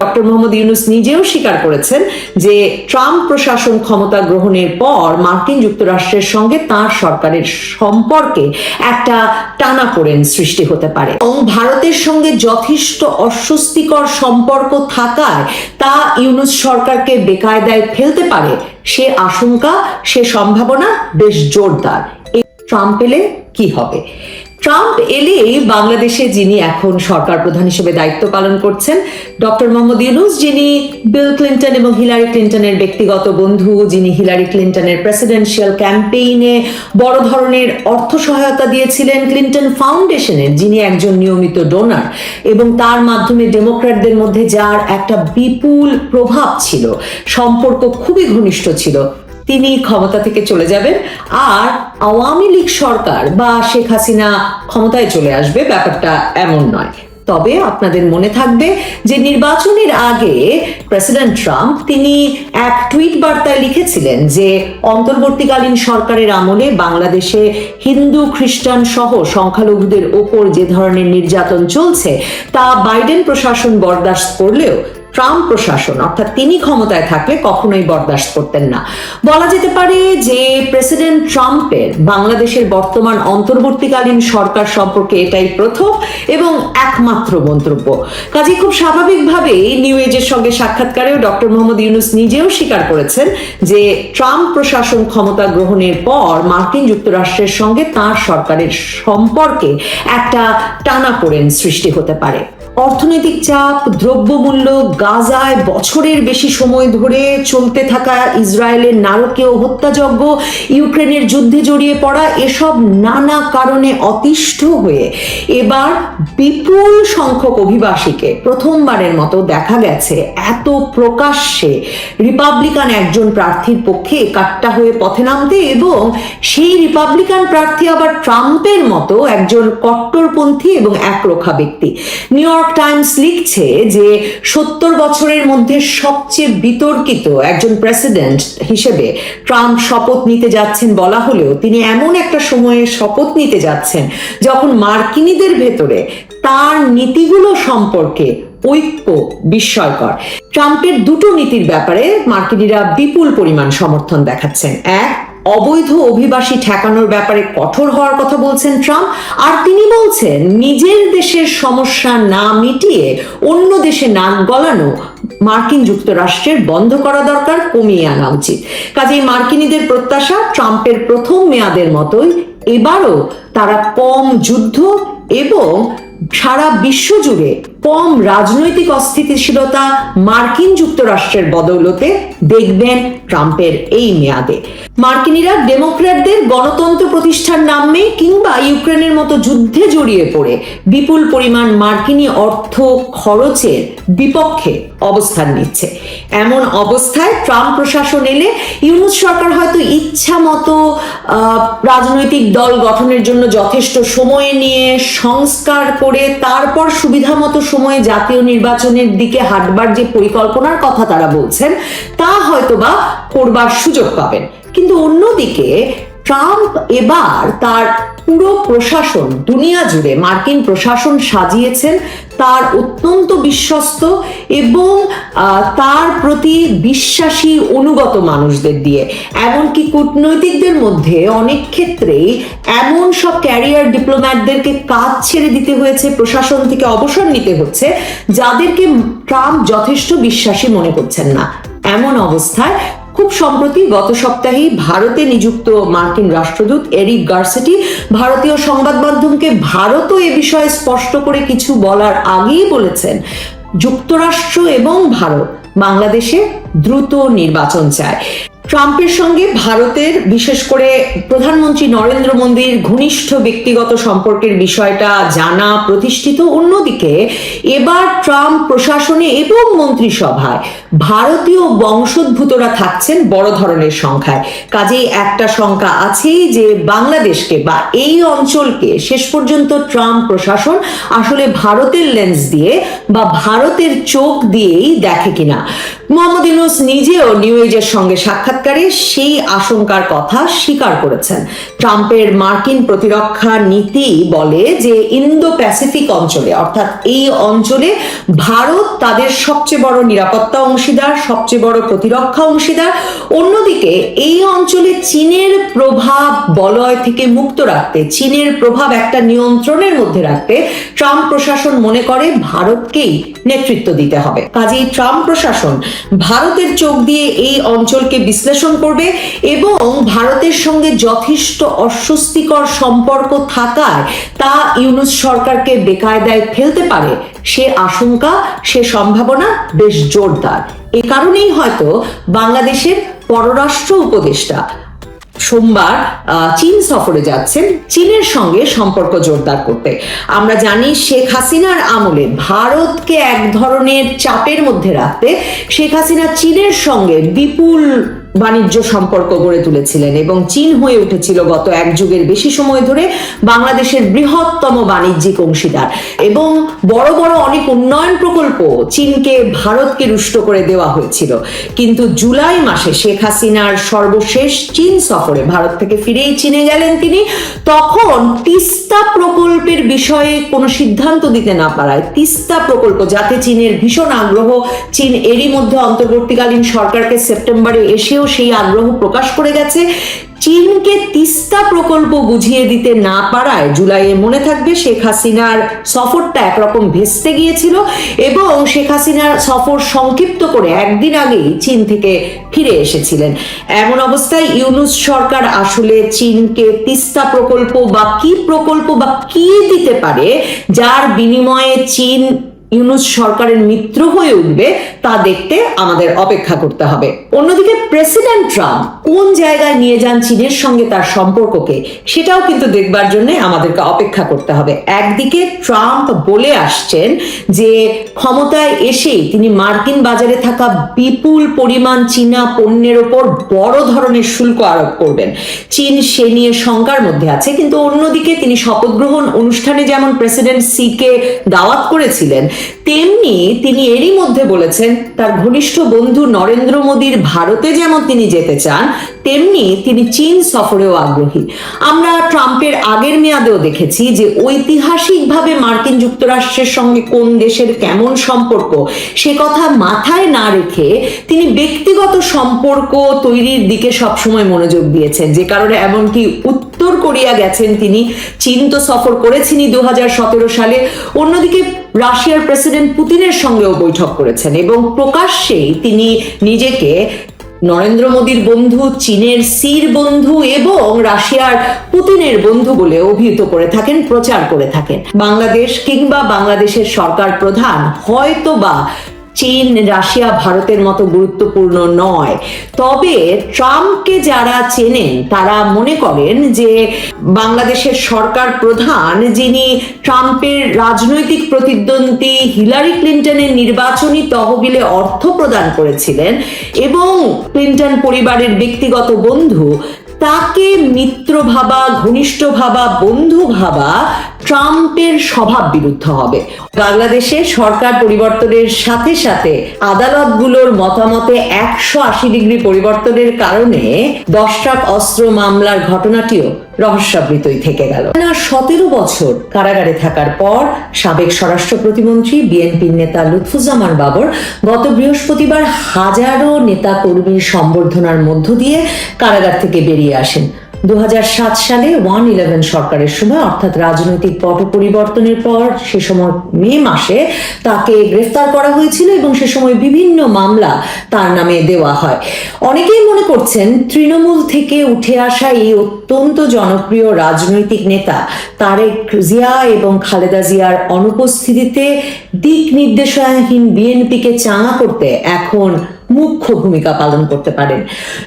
Doctor Mohammad Yunus নিজেও স্বীকার করেছেন যে ট্রাম্প প্রশাসন ক্ষমতা গ্রহণের পর মার্কিন যুক্তরাষ্ট্রের সঙ্গে তার সরকারের সম্পর্কে একটা টানাপোড়েন সৃষ্টি হতে পারে। এবং ভারতের সঙ্গে যথেষ্ট অস্বস্তিকর সম্পর্ক থাকায় তা ইউনুস সরকারকে বেকায়দায় ফেলতে পারে। সে আশঙ্কা, সে সম্ভাবনা বেশ জোরদার। এই ট্রাম্প এলে কি হবে? ট্রাম্প এলেই বাংলাদেশে যিনি এখন সরকার প্রধান হিসেবে দায়িত্ব পালন করছেন, ডক্টর মোহাম্মদ ইউনুস, যিনি বিল ক্লিন্টন এবং হিলারি ক্লিন্টনের ব্যক্তিগত বন্ধু, যিনি হিলারি ক্লিন্টনের প্রেসিডেন্সিয়াল ক্যাম্পেইনে বড় ধরনের অর্থ সহায়তা দিয়েছিলেন ক্লিন্টন ফাউন্ডেশনের, যিনি একজন নিয়মিত ডোনার এবং তার মাধ্যমে ডেমোক্র্যাটদের মধ্যে যার একটা বিপুল প্রভাব ছিল, সম্পর্ক খুবই ঘনিষ্ঠ ছিল। তিনি ক্ষমতা থেকে চলে যাবেন আর আওয়ামী লীগ সরকার বা শেখ হাসিনা ক্ষমতায় চলে আসবে, ব্যাপারটা এমন নয়। তবে আপনাদের মনে থাকবে যে নির্বাচনের আগে প্রেসিডেন্ট ট্রাম্প তিনি এক টুইট বার্তায় লিখেছিলেন যে অন্তর্বর্তীকালীন সরকারের আমলে বাংলাদেশে হিন্দু, খ্রিস্টান সহ সংখ্যালঘুদের ওপর যে ধরনের নির্যাতন চলছে, তা বাইডেন প্রশাসন বরদাস্ত করলেও ট্রাম্প প্রশাসন, অর্থাৎ তিনি ক্ষমতায় থাকলে কখনোই বরদাস্ত করতেন না। বলা যেতে পারে যে প্রেসিডেন্ট ট্রাম্পের বাংলাদেশের বর্তমান অন্তর্বর্তীকালীন সরকার সম্পর্কে এটাই প্রথম এবং একমাত্র মন্তব্য। কাজে খুব স্বাভাবিকভাবেই নিউ এজের সঙ্গে সাক্ষাৎকারেও ডক্টর মোহাম্মদ ইউনুস নিজেও স্বীকার করেছেন যে ট্রাম্প প্রশাসন ক্ষমতা গ্রহণের পর মার্কিন যুক্তরাষ্ট্রের সঙ্গে তার সরকারের সম্পর্কে একটা টানা টানাপোড়েন সৃষ্টি হতে পারে। অর্থনৈতিক চাপ, দ্রব্যমূল্য, গাজায় বছরের বেশি সময় ধরে চলতে থাকা ইসরায়েলের নারকীয় হত্যাযজ্ঞ, ইউক্রেনের যুদ্ধে জড়িয়ে পড়া এসব নানা কারণে অতিষ্ঠ হয়ে এবার বিপুল সংখ্যক অভিবাসীকে প্রথমবারের মতো দেখা গেছে এত প্রকাশ্যে। রিপাবলিকান একজন প্রার্থীর পক্ষে কাট্টা হয়ে পথে নামতে এবং সেই রিপাবলিকান প্রার্থী আবার ট্রাম্পের মতো একজন কট্টরপন্থী এবং একরোখা ব্যক্তি। নিউ ইয়র্ক টাইমস লিখছে যে সত্তর বছরের মধ্যে সবচেয়ে বিতর্কিত একজন প্রেসিডেন্ট হিসেবে ট্রাম্প শপথ নিতে যাচ্ছেন বলা হলেও তিনি এমন একটা সময়ে শপথ নিতে যাচ্ছেন যখন মার্কিনীদের ভেতরে তার নীতিগুলো সম্পর্কে ঐক্য বিস্ময়কর। ট্রাম্পের দুটো নীতির ব্যাপারে মার্কিনীরা বিপুল পরিমাণ সমর্থন দেখাচ্ছেন। এক অবৈধ অভিবাসী ঠেকানোর ব্যাপারে কঠোর হওয়ার কথা বলছেন ট্রাম্প। আর তিনি বলছেন, নিজের দেশের সমস্যা না মিটিয়ে অন্য দেশে নাক গলানো মার্কিন যুক্তরাষ্ট্রের বন্ধ করা দরকার, কমিয়ে আনা উচিত। কাজেই মার্কিনীদের প্রত্যাশা, ট্রাম্পের প্রথম মেয়াদের মতোই এবারও তারা কম যুদ্ধ এবং সারা বিশ্ব জুড়ে কম রাজনৈতিক অস্থিতিশীলতা মার্কিন যুক্তরাষ্ট্রের বদৌলতে দেখবেন ট্রাম্পের এই মেয়াদে। মার্কিনীরা ডেমোক্র্যাটদের গণতন্ত্র প্রতিষ্ঠার নামে কিংবা ইউক্রেনের মতো যুদ্ধে জড়িয়ে পড়ে বিপুল পরিমাণ মার্কিনী অর্থ খরচের বিপক্ষে অবস্থান নিচ্ছে। এমন অবস্থায় ট্রাম্প প্রশাসন এলে ইউনুস সরকার হয়তো ইচ্ছা মতো রাজনৈতিক দল গঠনের জন্য যথেষ্ট সময় নিয়ে সংস্কার করে তারপর সুবিধা মতো সময়ে জাতীয় নির্বাচনের দিকে হাঁটবার যে পরিকল্পনার কথা তারা বলছেন, তা হয়তোবা করবার সুযোগ পাবেন। কিন্তু অন্যদিকে ট্রাম্প এবার তার পুরো প্রশাসন, দুনিয়া জুড়ে মার্কিন প্রশাসন সাজিয়েছেন, তার অত্যন্ত বিশ্বস্ত এবং তার প্রতি বিশ্বাসী অনুগত মানুষদের দিয়ে। এমনকি কূটনৈতিকদের মধ্যে অনেক ক্ষেত্রেই এমন সব ক্যারিয়ার ডিপ্লোম্যাটদেরকে কাজ ছেড়ে দিতে হয়েছে, প্রশাসন থেকে অবসর নিতে হচ্ছে, যাদেরকে ট্রাম্প যথেষ্ট বিশ্বাসী মনে করছেন না। এমন অবস্থায় খুব সম্প্রতি গত সপ্তাহেই ভারতে নিযুক্ত মার্কিন রাষ্ট্রদূত এরিক গার্সেটি ভারতীয় সংবাদ মাধ্যমকে ভারতও এ বিষয়ে স্পষ্ট করে কিছু বলার আগেই বলেছেন, যুক্তরাষ্ট্র এবং ভারত বাংলাদেশে দ্রুত নির্বাচন চায়। ট্রাম্পের সঙ্গে ভারতের বিশেষ করে প্রধানমন্ত্রী নরেন্দ্র মোদীর ঘনিষ্ঠ ব্যক্তিগত সম্পর্কের বিষয়টা জানা প্রতিষ্ঠিত অন্যদিকে এবার ট্রাম্প প্রশাসনে এবং মন্ত্রিসভায় ভারতীয় বংশোদ্ভূতরা থাকছেন বড় ধরনের সংখ্যায়। কাজেই একটা সংখ্যা আছেই যে বাংলাদেশকে বা এই অঞ্চলকে শেষ পর্যন্ত ট্রাম্প প্রশাসন আসলে ভারতের লেন্স দিয়ে বা ভারতের চোখ দিয়েই দেখে কিনা। মোহাম্মদ ইউনুস নিজেও নিউ এজের সঙ্গে সাক্ষাৎকারে সেই আশঙ্কার কথা স্বীকার করেছেন। ট্রাম্পের মার্কিন প্রতিরক্ষা নীতি বলে যে ইন্দো প্যাসিফিক অঞ্চলে, অর্থাৎ এই অঞ্চলে ভারত তাদের সবচেয়ে বড় নিরাপত্তা অংশীদার, সবচেয়ে বড় প্রতিরক্ষা অংশীদার। অন্যদিকে, এই অঞ্চলে চীনের প্রভাব বলয় থেকে মুক্ত রাখতে, চীনের প্রভাব একটা নিয়ন্ত্রণের মধ্যে রাখতে ট্রাম্প প্রশাসন মনে করে ভারতকেই নেতৃত্ব দিতে হবে। কাজেই ট্রাম্প প্রশাসন ভারতের চোখ দিয়ে এই অঞ্চলকে বিশ্লেষণ করবে এবং ভারতের সঙ্গে যথেষ্ট অস্বস্তিকর সম্পর্ক থাকায় তা ইউনুস সরকারকে বেকায়দায় ফেলতে পারে সে আশঙ্কা, সে সম্ভাবনা বেশ জোরদার। এ কারণেই হয়তো বাংলাদেশের পররাষ্ট্র উপদেষ্টা সোমবার চীন সফরে যাচ্ছেন চীনের সঙ্গে সম্পর্ক জোরদার করতে। আমরা জানি শেখ হাসিনার আমলে ভারতকে এক ধরনের চাপের মধ্যে রাখতে শেখ হাসিনা চীনের সঙ্গে বিপুল বাণিজ্য সম্পর্ক গড়ে তুলেছিলেন এবং চীন হয়ে উঠেছিল গত এক যুগের বেশি সময় ধরে বাংলাদেশের বৃহত্তম বাণিজ্যিক অংশীদার। এবং বড় বড় অনেক উন্নয়ন প্রকল্প চীনকে ভারতকে রুষ্ট করে দেওয়া হয়েছিল। কিন্তু জুলাই মাসে শেখ হাসিনার সর্বশেষ চীন সফরে ভারত থেকে ফিরেই চীনে গেলেন তিনি। তখন তিস্তা প্রকল্পের বিষয়ে কোনো সিদ্ধান্ত দিতে না পারায় তিস্তা প্রকল্প, যাতে চীনের ভীষণ আগ্রহ চীন এরই মধ্যে অন্তর্বর্তীকালীন সরকারকে সেপ্টেম্বরে এসেও সেই আগ্রহ প্রকাশ করে গেছে। চীনকে তিস্তা প্রকল্প বুঝিয়ে দিতে না পারায় জুলাইয়ে মনে থাকবে শেখ হাসিনার সফরটা একরকম ভেস্তে গিয়েছিল এবং শেখ হাসিনার সফর সংক্ষিপ্ত করে একদিন আগেই চীন থেকে ফিরে এসেছিলেন। এমন অবস্থায় ইউনুস সরকার আসলে চীনকে তিস্তা প্রকল্প বা কি প্রকল্প বা কি দিতে পারে, যার বিনিময়ে চীন ইউনুস সরকারের মিত্র হয়ে উঠবে, তা দেখতে আমাদের অপেক্ষা করতে হবে। অন্যদিকে প্রেসিডেন্ট ট্রাম্প কোন জায়গায় নিয়ে যান চীনের সঙ্গে তার সম্পর্ককে, সেটাও কিন্তু দেখবার জন্য আমাদেরকে অপেক্ষা করতে হবে। একদিকে ট্রাম্প বলে আসছেন যে ক্ষমতায় এসেই তিনি মার্কিন বাজারে থাকা বিপুল পরিমাণ চীনা পণ্যের ওপর বড় ধরনের শুল্ক আরোপ করবেন। চীন সে নিয়ে শঙ্কার মধ্যে আছে, কিন্তু অন্যদিকে তিনি শপথ গ্রহণ অনুষ্ঠানে যেমন প্রেসিডেন্ট সি কে দাওয়াত করেছিলেন তেমনি তিনি এরই মধ্যে বলেছেন, তার ঘনিষ্ঠ বন্ধু নরেন্দ্র মোদীর ভারতে যেমন তিনি যেতে চান, তেমনি তিনি চীন সফরেও আগ্রহী। আমরা ট্রাম্পের আগের মেয়াদেও দেখেছি যে ঐতিহাসিকভাবে মার্কিন যুক্তরাষ্ট্রের সঙ্গে কোন দেশের কেমন সম্পর্ক, সে কথা মাথায় না রেখে তিনি ব্যক্তিগত সম্পর্ক তৈরির দিকে সবসময় মনোযোগ দিয়েছেন। যে কারণে এমনকি উত্তর কোরিয়া গেছেন তিনি। চীন তো সফর করেছেনই দু সালে। অন্যদিকে রাশিয়ার প্রেসিডেন্ট পুতিনের সঙ্গেও বৈঠক করেছেন এবং প্রকাশ্যেই তিনি নিজেকে নরেন্দ্র মোদীর বন্ধু, চীনের সির বন্ধু এবং রাশিয়ার পুতিনের বন্ধু বলে অভিহিত করে থাকেন, প্রচার করে থাকেন। বাংলাদেশ কিংবা বাংলাদেশের সরকার প্রধান হয়তো বা চীন, রাশিয়া ভারতের মতো গুরুত্বপূর্ণ নয়। তবে ট্রাম্পকে যারা চেনেন, তারা মনে করেন যে বাংলাদেশের সরকার প্রধান যিনি ট্রাম্পের রাজনৈতিক প্রতিদ্বন্দ্বী হিলারি ক্লিন্টনের নির্বাচনী তহবিলে অর্থ প্রদান করেছিলেন এবং ক্লিন্টন পরিবারের ব্যক্তিগত বন্ধু তাকে মিত্র ভাবা ঘনিষ্ঠ ভাবা বন্ধু ভাবা ট্রাম্পের স্বভাব বিরুদ্ধ হবে। বাংলাদেশে সরকার পরিবর্তনের সাথে সাথে আদালতগুলোর মতামতে একশো আশি ডিগ্রি পরিবর্তনের কারণে দশ অস্ত্র মামলার ঘটনাটিও রহস্যাবৃতই থেকে গেল। না, সতেরো বছর কারাগারে থাকার পর সাবেক স্বরাষ্ট্র প্রতিমন্ত্রী, বিএনপির নেতা লুৎফুজ্জামান বাবর গত বৃহস্পতিবার হাজারো নেতা কর্মীর সম্বর্ধনার মধ্য দিয়ে কারাগার থেকে বেরিয়ে আসেন। দুহাজার সাত সালে ওয়ান ইলেভেন সরকারের সময় অর্থাৎ রাজনৈতিক পট পরিবর্তনের পর সে সময় মে মাসে তাকে গ্রেফতার করা হয়েছিল এবং সে সময় বিভিন্ন মামলা তার নামে দেওয়া হয়। অনেকেই মনে করছেন তৃণমূল থেকে উঠে আসা এই অত্যন্ত জনপ্রিয় রাজনৈতিক নেতা তারেক জিয়া এবং খালেদা জিয়ার অনুপস্থিতিতে দিক নির্দেশনাহীন বিএনপিকে চাঙা করতে এখন মুখ্য ভূমিকা পালন করতে পারেন।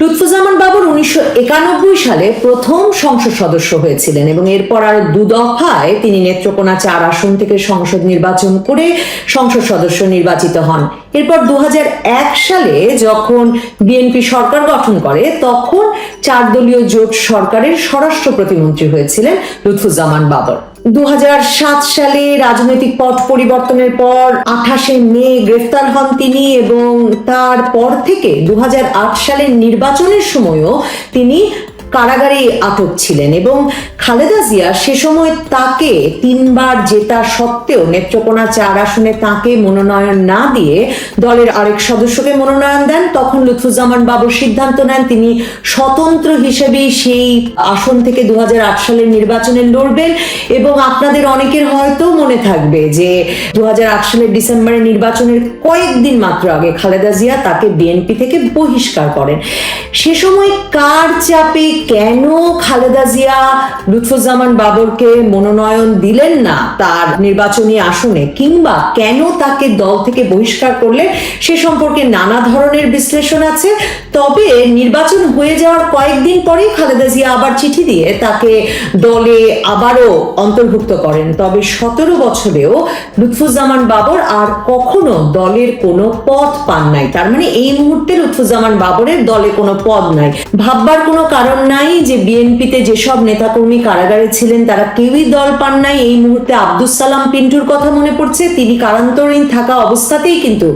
লুৎফুজ্জামান বাবর উনিশশো একানব্বই সালে প্রথম সংসদ সদস্য হয়েছিলেন এবং এরপর আর দু দফায় তিনি নেত্রকোনা চার আসন থেকে সংসদ নির্বাচন করে সংসদ সদস্য নির্বাচিত হন। এরপর দু হাজার এক সালে যখন বিএনপি সরকার গঠন করে, তখন চার দলীয় জোট সরকারের স্বরাষ্ট্র প্রতিমন্ত্রী হয়েছিলেন লুৎফুজ্জামান বাবর। দু হাজার সাত সালে রাজনৈতিক পথ পরিবর্তনের পর আঠাশে মে গ্রেফতার হন তিনি এবং তারপর থেকে দু হাজার আট সালের নির্বাচনের সময়ও তিনি কারাগারে আটক ছিলেন এবং খালেদা জিয়া সে সময় তাকে তিনবার জেতা সত্ত্বেও নেত্রকোনা চার আসনে তাকে মনোনয়ন না দিয়ে দলের আরেক সদস্যকে মনোনয়ন দেন। তখন লুৎফুজ্জামান বাবুর সিদ্ধান্ত নেন, তিনি স্বতন্ত্র হিসেবেই সেই আসন থেকে দু হাজার আট সালের নির্বাচনে লড়বেন এবং আপনাদের অনেকের হয়তো মনে থাকবে যে দু হাজার আট সালের ডিসেম্বরে নির্বাচনের কয়েকদিন মাত্র আগে খালেদা জিয়া তাকে বিএনপি থেকে বহিষ্কার করেন। সে সময় কার চাপে কেন খালেদা জিয়া লুৎফুজ্জামান বাবরকে মনোনয়ন দিলেন না? তার নির্বাচনী আসনে কিংবা কেন তাকে দল থেকে বহিষ্কার করলে? সে সম্পর্কে নানা ধরনের বিশ্লেষণ আছে। তবে নির্বাচন হয়ে যাওয়ার কয়েকদিন পরেই খালেদা জিয়া আবার চিঠি দিয়ে তাকে দলে আবারও অন্তর্ভুক্ত করেন। তবে সতেরো বছরেও লুৎফুজ্জামান বাবর আর কখনো দলের কোনো পদ পান নাই। তার মানে এই মুহূর্তে লুৎফুজ্জামান বাবরের দলে কোনো পদ নাই। ভাববার কোনো কারণ নাই যে বিএনপিতে যেসব নেতাকর্মী কারাগারে ছিলেন, তারা কেউই দল পান নাই। এই মুহূর্তে আব্দুস সালাম পিন্টুর কথা মনে পড়ছে। তিনি কারান্তরীণ থাকা অবস্থাতেই কিন্তু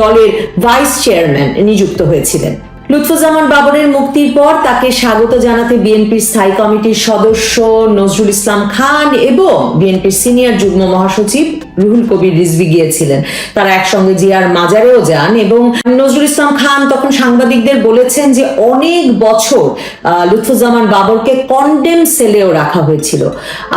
দলের ভাইস চেয়ারম্যান নিযুক্ত হয়েছিলেন। লুৎফুজ্জামান বাবরের মুক্তির পর তাকে স্বাগত জানাতে বিএনপির স্থায়ী কমিটির সদস্য নজরুল ইসলাম খান এবং বিএনপির সিনিয়র যুগ্ম মহাসচিব রুহুল কবির রিজভি গিয়েছিলেন। তারা একসঙ্গে জিয়ার মাজারেও যান এবং নজরুল ইসলাম খান তখন সাংবাদিকদের বলেছেন যে অনেক বছর লুৎফুজ্জামান বাবরকে কন্ডেম সেলেও রাখা হয়েছিল।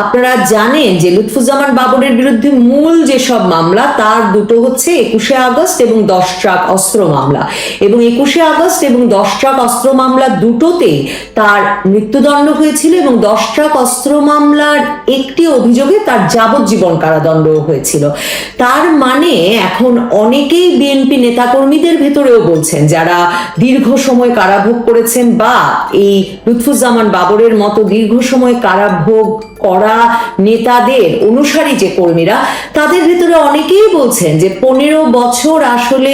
আপনারা জানেন যে লুৎফুজ্জামান বাবরের বিরুদ্ধে মূল যেসব মামলা, তার দুটো হচ্ছে একুশে আগস্ট এবং দশ ট্রাক অস্ত্র মামলা। এবং একুশে আগস্ট এবং দশ ট্রাক অস্ত্র মামলা দুটোতেই তার মৃত্যুদণ্ড হয়েছিল এবং দশ ট্রাক অস্ত্র মামলার একটি অভিযোগে তার যাবজ্জীবন কারাদণ্ড হয়েছিল তার মানে এখন অনেকেই বিএনপি নেতাকর্মীদের ভেতরেও বলছেন, যারা দীর্ঘ সময় কারাভোগ করেছেন বা এই লুৎফুজ্জামান বাবরের মতো দীর্ঘ সময় কারাভোগ করা নেতাদের অনুসারী যে কর্মীরা, তাদের ভেতরে অনেকেই বলছেন যে পনেরো বছর আসলে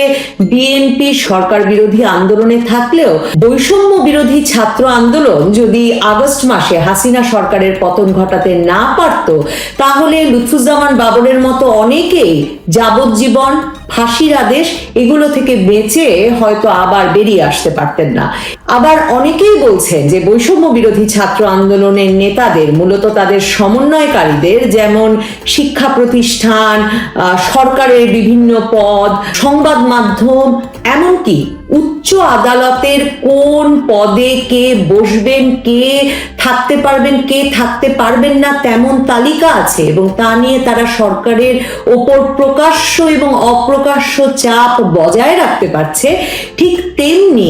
বিএনপি সরকার বিরোধী আন্দোলনে থাকলেও বৈষম্য বিরোধী ছাত্র আন্দোলন যদি আগস্ট মাসে হাসিনা সরকারের পতন ঘটাতে না পারত, তাহলে লুৎফুজ্জামান বাবরের মতো অনেকেই যাবজ্জীবন ফাঁসির আদেশ এগুলো থেকে বেঁচে হয়তো আবার বেরিয়ে আসতে পারতেন না। আবার অনেকেই বলছেন যে বৈষম্য বিরোধী ছাত্র আন্দোলনের নেতাদের, মূলত তাদের সমন্বয়কারীদের, যেমন শিক্ষা প্রতিষ্ঠান সরকারের বিভিন্ন পদ, সংবাদ মাধ্যম, এমনকি উচ্চ আদালতের কোন পদে কে বসবেন, কে থাকতে পারবেন, কে থাকতে পারবেন না, তেমন তালিকা আছে এবং তা নিয়ে তারা সরকারের ওপর প্রকাশ্য এবং অপ্রকাশ্য চাপ বজায় রাখতে পারছে। ঠিক তেমনি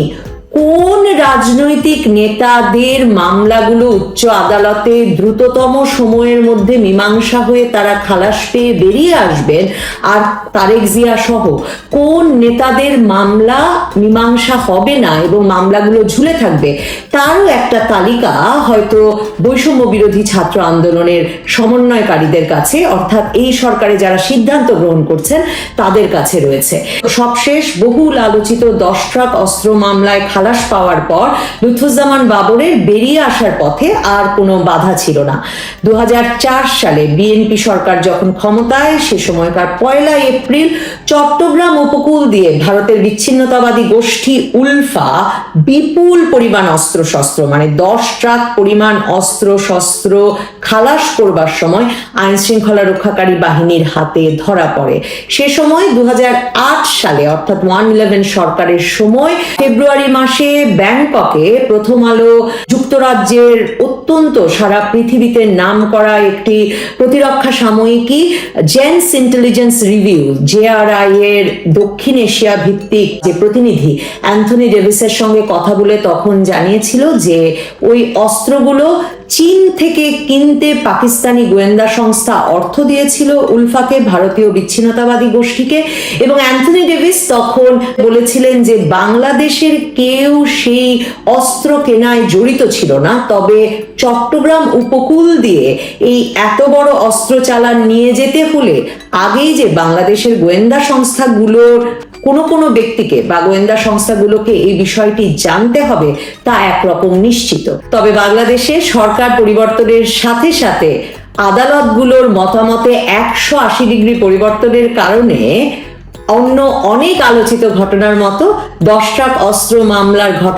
কোন রাজনৈতিক নেতাদের মামলাগুলো উচ্চ আদালতে দ্রুততম সময়ের মধ্যে মীমাংসা হয়ে তারা খালাস পেয়ে বেরিয়ে আসবেন আর তারেক জিয়া সহ কোন নেতাদের মামলা মীমাংসা হবে না এবং মামলাগুলো ঝুলে থাকবে তারও একটা তালিকা হয়তো বৈষম্য বিরোধী ছাত্র আন্দোলনের সমন্বয়কারীদের কাছে, অর্থাৎ এই সরকারে যারা সিদ্ধান্ত গ্রহণ করছেন তাদের কাছে রয়েছে। সবশেষ বহুল আলোচিত দশ ট্রাক অস্ত্র মামলায় খালাস পাওয়ার পর লুৎফুজ্জামান বাবরের বেরিয়ে আসার পথে আর কোনো বাধা ছিল না। দু সালে বিএনপি সরকার যখন ক্ষমতায়, সে সময়কার পয়লা এপ্রিল চট্টগ্রাম উপকূল দিয়ে ভারতের বিচ্ছিন্নতাবাদী গোষ্ঠী উলফা বিপুল পরিমাণ অস্ত্র শস্ত্র মানে দশ ট্রাক পরিমাণ অস্ত্র শস্ত্র খালাস করবার সময় আইন শৃঙ্খলা রক্ষাকারী বাহিনীর হাতে ধরা পড়ে। সে সময় দু হাজার আট সালে, অর্থাৎ ওয়ান ইলেভেন সরকারের সময়, ফেব্রুয়ারি মাসে ব্যাংককে প্রথম আলো যুক্তরাজ্যের অত্যন্ত সারা পৃথিবীতে নাম করা একটি প্রতিরক্ষা সাময়িকী জেন্স ইন্টেলিজেন্স রিভিউ জেআরআই এর দক্ষিণ এশিয়া ভিত্তিক যে প্রতিনিধি অ্যান্থনি ডেভিসের সঙ্গে কথা বলে তখন জানিয়েছিল যে ওই অস্ত্রগুলো চীন থেকে কিনতে পাকিস্তানি গোয়েন্দা সংস্থা অর্থ দিয়েছিল উলফাকে, ভারতীয় বিচ্ছিন্নতাবাদী গোষ্ঠীকে এবং অ্যান্থনি ডেভিস তখন বলেছিলেন যে বাংলাদেশের কেউ সেই অস্ত্র কেনায় জড়িত ছিল না। তবে চট্টগ্রাম উপকূল দিয়ে এই এত বড় অস্ত্র চালান নিয়ে যেতে হলে আগেই যে বাংলাদেশের গোয়েন্দা সংস্থাগুলোর কোনো কোনো ব্যক্তিকে বা গোয়েন্দা সংস্থাগুলোকে এই বিষয়টি জানতে হবে, তা একরকম নিশ্চিত। তবে বাংলাদেশে সরকার পরিবর্তনের সাথে সাথে আদালতগুলোর মতামতে একশো আশি ডিগ্রি পরিবর্তনের কারণে অন্য অনেক আলোচিত ঘটনার মতো দশ অস্ত্র মামলার ঘটনা